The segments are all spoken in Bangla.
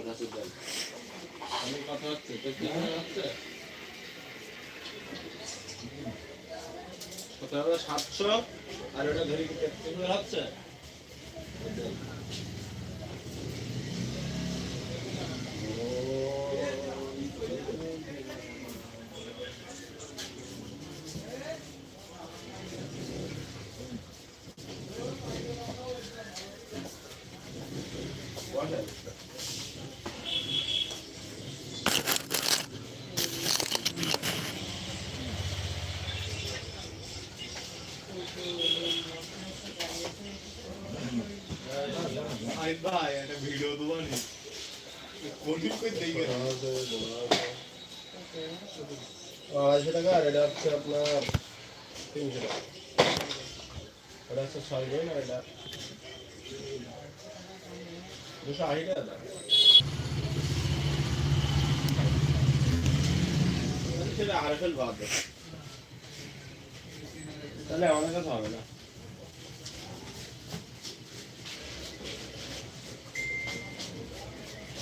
আমার কাছে দেন কথা হচ্ছে সাতশো আর ওটা ধরে কি হচ্ছে? ভাই ভিডিও দেবো নি কোনদিন কই টাকা এটা হচ্ছে আপনার তিনশো টাকা। এটা হচ্ছে ছয় দিন। আর এটা দুশো আশি তাহলে আমাদের কাছে হবে না।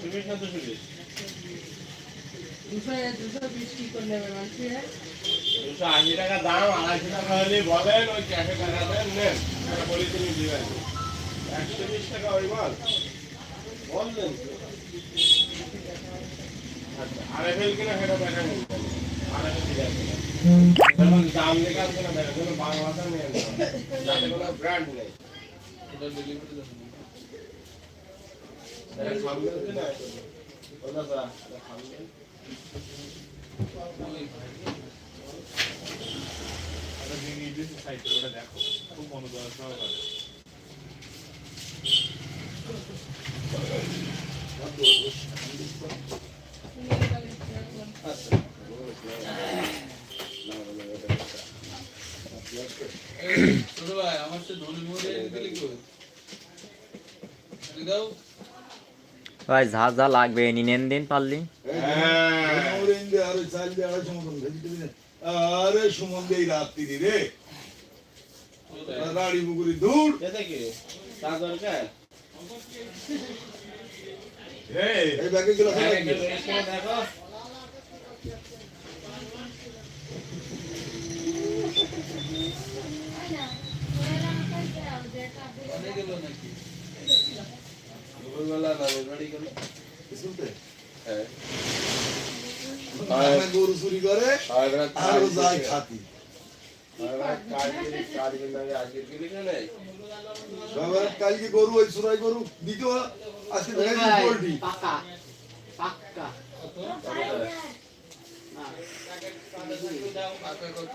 তুমি কত শুনি দুশো দুশো বিশ কি করে নেবে মানছি দুশো আশি টাকা দাম আড়াইশো টাকা হলে বলেন ওই ক্যাশে টাকা দেন নেন। বলি তুমি দিবেন একশো বিশ টাকা ওই মাল। বললেন তো। আচ্ছা আড়াই কিনা সেটা দেখা নেই দাম লেখা আছে না দেখা কোনো বাংলা ভাষা নেই। যাতে কোনো ব্র্যান্ড নেই এটা সামনে আছে না ওটা যা এটা সামনে একটা জিনিস দিয়েছি সাইকেল ওটা দেখো খুব মনোযোগ আমার সে ধনী মরে দিলি কই? দাও। ভাই যা যা লাগবে নিনেন দিন পারলি। আরে সুমন দেই রাত্রি রে রাড়ি মুগুরি দূর। এটা কি তা দরকার এই এই ব্যাগে গেল দেখো অনেক গেল নাকি? বাড়ি গেল হ্যাঁ গরু চুরি করে আর যায় খাতি কালকে গরু ওই সুরাই গরু দ্বিতীয় আজকে পোল্ট্রি কত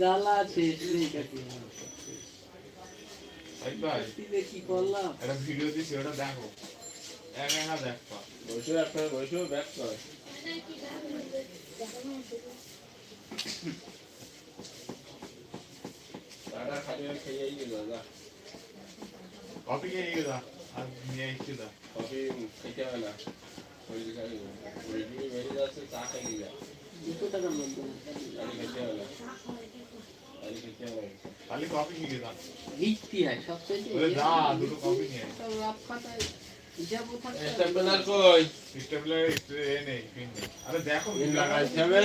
জ্বালা শেষ নেই কাকি এই ভাই দিলে কি করলাম একটা ভিডিও দিয়েছি ওটা দেখো। এক একা দেখো বসে একটা বসে ব্যাক কর। টাটা খাটিয়ে খেয়েই গেল না কপি কে নিয়ে যা আর নিয়ে এসছি দা। কফি খেতে হবে না। শরীর খালি শরীর বেড়ে যাচ্ছে চা খাই গেলে দুশো টাকার মধ্যে গাড়ি খেতে হবে না গাড়ি খেতে হবে না। খালি কপি নিয়ে যা হয় যা দুটো কপি নিয়ে। সব লাভ খাতায় হিসাবও থাকে স্টেপলার কই? স্টেপলার এ নেই নেই। আরে দেখো লাগাইতে হবে